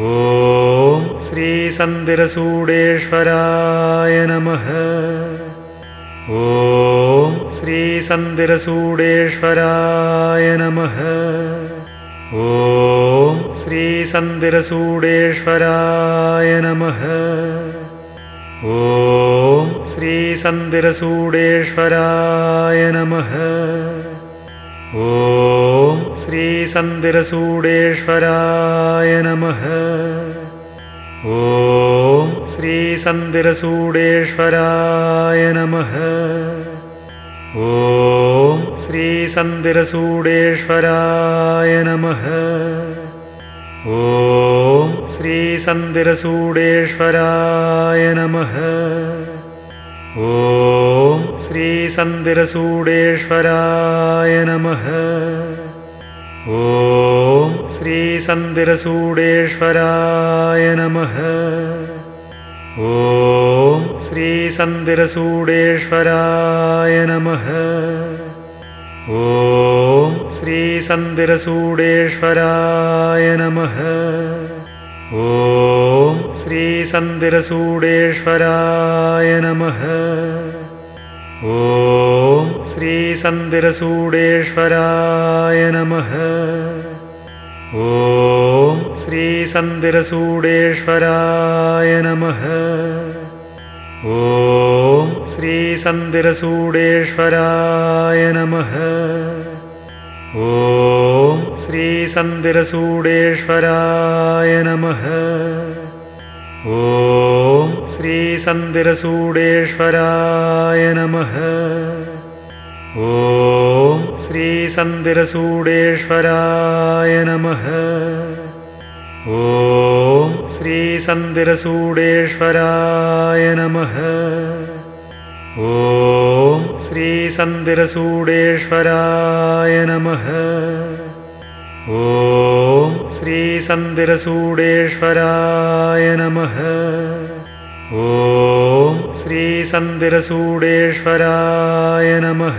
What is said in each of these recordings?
ॐ श्रीसन्दिरसूडेश्वराय नमः। ॐ श्रीसन्दिरसूडेश्वराय नमः। ॐ श्रीसन्दिरसूडेश्वराय नमः। ॐ श्रीसन्दिरसूडेश्वराय नमः ॐ श्रीसन्दिरसूडेश्वराय नमः। ॐ श्रीसन्दिरसूडेश्वराय नमः। ॐ श्रीसन्दिरसूडेश्वराय नमः। ॐ श्रीसन्दिरसूडेश्वराय नमः श्रीसन्दिरसूडेश्वराय नमः। ॐ श्रीसन्दिरसूडेश्वराय नमः। ॐ श्रीसन्दिरसूडेश्वराय नमः। ॐ श्रीसन्दिरसूडेश्वराय नमः। ॐ श्रीसन्दिरसूडेश्वराय नमः ॐ श्रीसन्दिरसूडेश्वराय नमः। ॐ श्रीसन्दिरसूडेश्वराय नमः। ॐ श्रीसन्दिरसूडेश्वराय नमः। ॐ श्रीसन्दिरसूडेश्वराय नमः ॐ श्रीसन्दिरसूडेश्वराय नमः। ॐ श्रीसन्दिरसूडेश्वराय नमः। ॐ श्रीसन्दिरसूडेश्वराय नमः। ॐ श्रीसन्दिरसूडेश्वराय नमः ॐ श्रीसन्दिरसूडेश्वराय नमः। ॐ श्रीसन्दिरसूडेश्वराय नमः।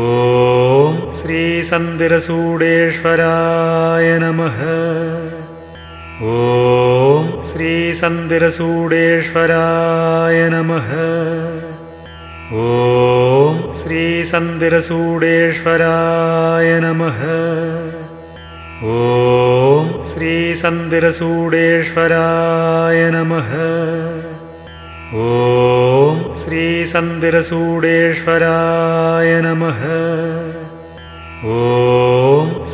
ॐ श्रीसन्दिरसूडेश्वराय नमः। ॐ श्रीसन्दिरसूडेश्वराय नमः ॐ श्रीसन्दिरसूडेश्वराय नमः। ॐ श्रीसन्दिरसूडेश्वराय नमः। ॐ श्रीसन्दिरसूडेश्वराय नमः। ॐ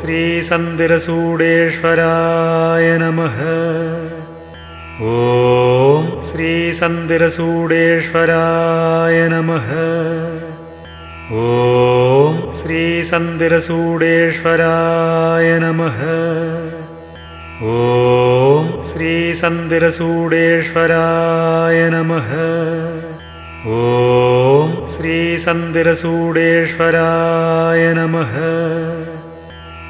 श्रीसन्दिरसूडेश्वराय नमः ॐ श्रीसन्दिरसूडेश्वराय नमः। ॐ श्रीसन्दिरसूडेश्वराय नमः। ॐ श्रीसन्दिरसूडेश्वराय नमः। ॐ श्रीसन्दिरसूडेश्वराय नमः।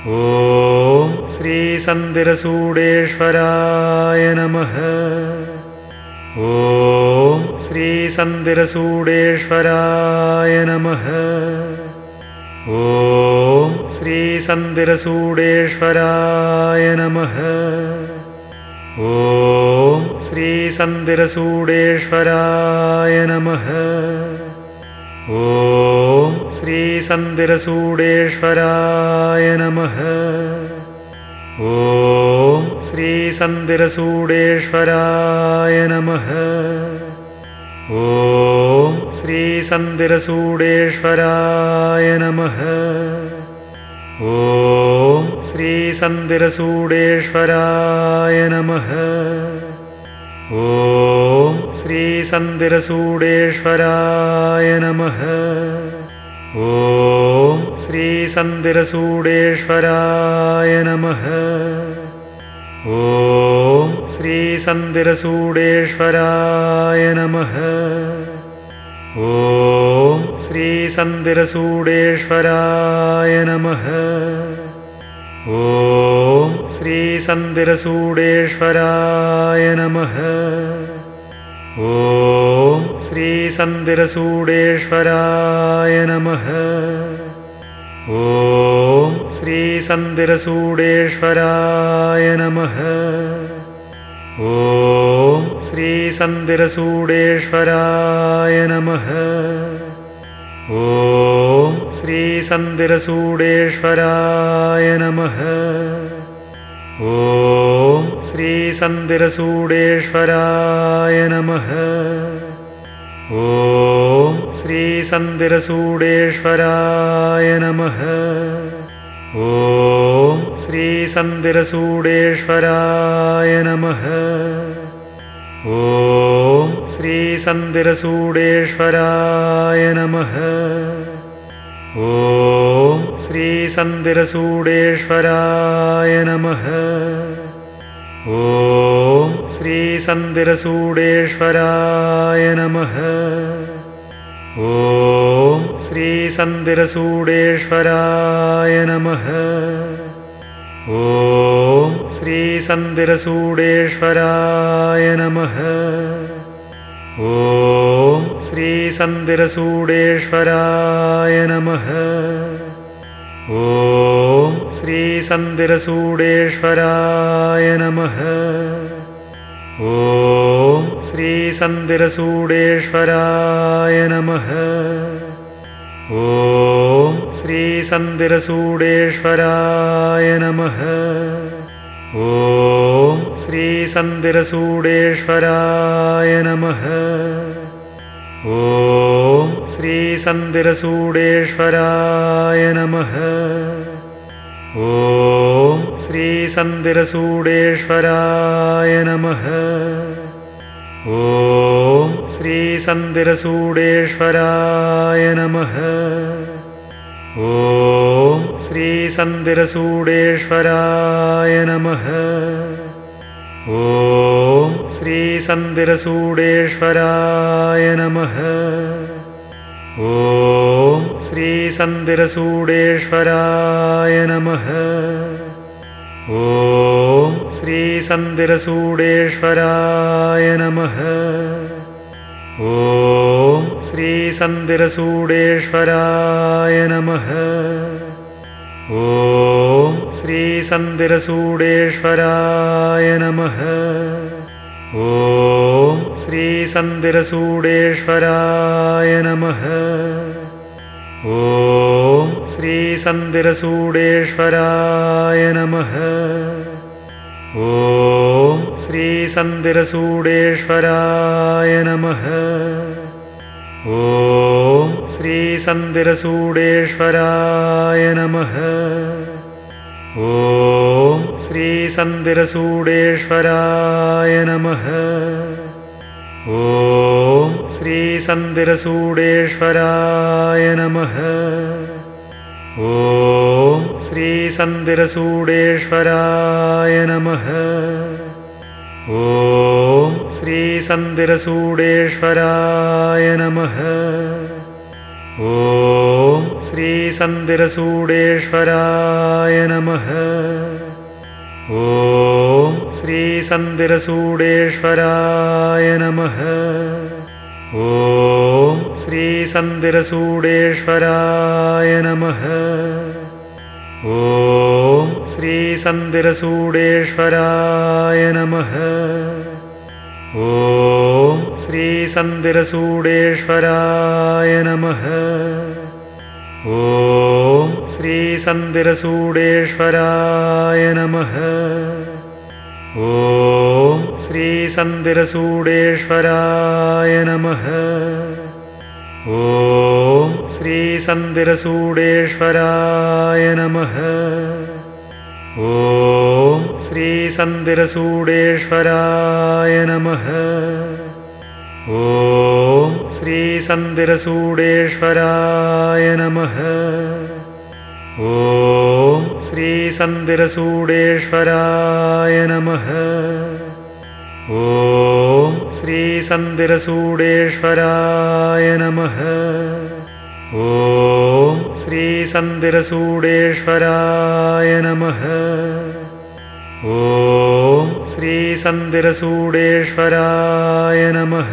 ॐ श्रीसन्दिरसूडेश्वराय नमः श्रीसन्दिरसूडेश्वराय नमः। ॐ श्रीसन्दिरसूडेश्वराय नमः। ॐ श्रीसन्दिरसूडेश्वराय नमः। ॐ श्रीसन्दिरसूडेश्वराय नमः। ॐ श्रीसन्दिरसूडेश्वराय नमः ॐ श्रीसन्दिरसूडेश्वराय नमः। ॐ श्रीसन्दिरसूडेश्वराय नमः। ॐ श्रीसन्दिरसूडेश्वराय नमः। ॐ श्रीसन्दिरसूडेश्वराय नमः ॐ श्रीसन्दिरसूडेश्वराय नमः। ॐ श्रीसन्दिरसूडेश्वराय नमः। ॐ श्रीसन्दिरसूडेश्वराय नमः। ॐ श्रीसन्दिरसूडेश्वराय नमः। ॐ श्रीसन्दिरसूडेश्वराय नमः। ॐ श्रीसन्दिरसूडेश्वराय नमः। ॐ श्रीसन्दिरसूडेश्वराय नमः। ॐ श्रीसन्दिरसूडेश्वराय नमः। ॐ श्रीसन्दिरसूडेश्वराय नमः ॐ श्रीसन्दिरसूडेश्वराय नमः। ॐ श्रीसन्दिरसूडेश्वराय नमः। ॐ श्रीसन्दिरसूडेश्वराय नमः। ॐ श्रीसन्दिरसूडेश्वराय नमः ॐ श्रीसन्दिरसूडेश्वराय नमः। ॐ श्रीसन्दिरसूडेश्वराय नमः। ॐ श्रीसन्दिरसूडेश्वराय नमः। ॐ श्रीसन्दिरसूडेश्वराय नमः ॐ श्रीसन्दिरसूडेश्वराय नमः। ॐ श्रीसन्दिरसूडेश्वराय नमः। ॐ श्रीसन्दिरसूडेश्वराय नमः। ॐ श्रीसन्दिरसूडेश्वराय नमः। ॐ श्रीसन्दिरसूडेश्वराय नमः। ॐ श्रीसन्दिरसूडेश्वराय नमः। ॐ श्रीसन्दिरसूडेश्वराय नमः। ॐ श्रीसन्दिरसूडेश्वराय नमः। ॐ श्रीसन्दिरसूडेश्वराय नमः ॐ श्रीसन्दिरसूडेश्वराय नमः। ॐ श्रीसन्दिरसूडेश्वराय नमः। ॐ श्रीसन्दिरसूडेश्वराय नमः। ॐ श्रीसन्दिरसूडेश्वराय नमः। ॐ श्रीसन्दिरसूडेश्वराय नमः। ॐ श्रीसन्दिरसूडेश्वराय नमः। ॐ श्रीसन्दिरसूडेश्वराय नमः। ॐ श्रीसन्दिरसूडेश्वराय नमः। ॐ श्रीसन्दिरसूडेश्वराय नमः ॐ श्रीसन्दिरसूडेश्वराय नमः। ॐ श्रीसन्दिरसूडेश्वराय नमः। ॐ श्रीसन्दिरसूडेश्वराय नमः। ॐ श्रीसन्दिरसूडेश्वराय नमः। ॐ श्रीसन्दिरसूडेश्वराय नमः। ॐ श्रीसन्दिरसूडेश्वराय नमः। ॐ श्रीसन्दिरसूडेश्वराय नमः। ॐ श्रीसन्दिरसूडेश्वराय नमः। ॐ श्रीसन्दिरसूडेश्वराय नमः ॐ श्रीसन्दिरसूडेश्वराय नमः। ॐ श्रीसन्दिरसूडेश्वराय नमः। ॐ श्रीसन्दिरसूडेश्वराय नमः। ॐ श्रीसन्दिरसूडेश्वराय नमः। ॐ श्रीसन्दिरसूडेश्वराय नमः। ॐ श्रीसन्दिरसूडेश्वराय नमः। ॐ श्रीसन्दिरसूडेश्वराय नमः।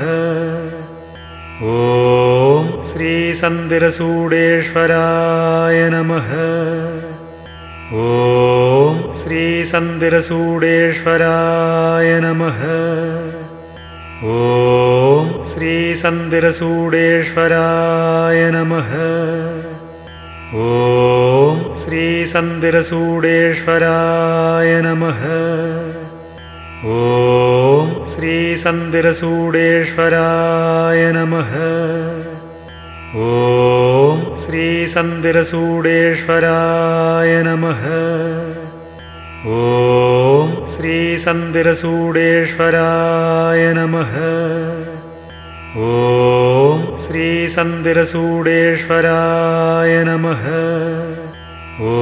ॐ श्रीसन्दिरसूडेश्वराय नमः। ॐ श्रीसन्दिरसूडेश्वराय नमः ॐ श्रीसन्दिरसूडेश्वराय नमः। ॐ श्रीसन्दिरसूडेश्वराय नमः। ॐ श्रीसन्दिरसूडेश्वराय नमः। ॐ श्रीसन्दिरसूडेश्वराय नमः। ॐ श्रीसन्दिरसूडेश्वराय नमः। ॐ श्रीसन्दिरसूडेश्वराय नमः। ॐ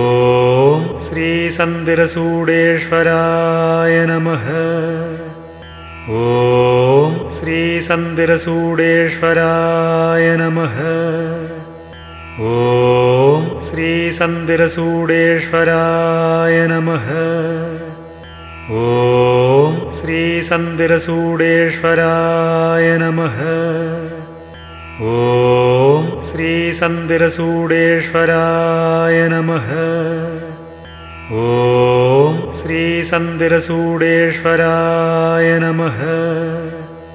श्रीसन्दिरसूडेश्वराय नमः। ॐ श्रीसन्दिरसूडेश्वराय नमः। ॐ श्रीसन्दिरसूडेश्वराय नमः श्रीसन्दिरसूडेश्वराय नमः। ॐ श्रीसन्दिरसूडेश्वराय नमः। ॐ श्रीसन्दिरसूडेश्वराय नमः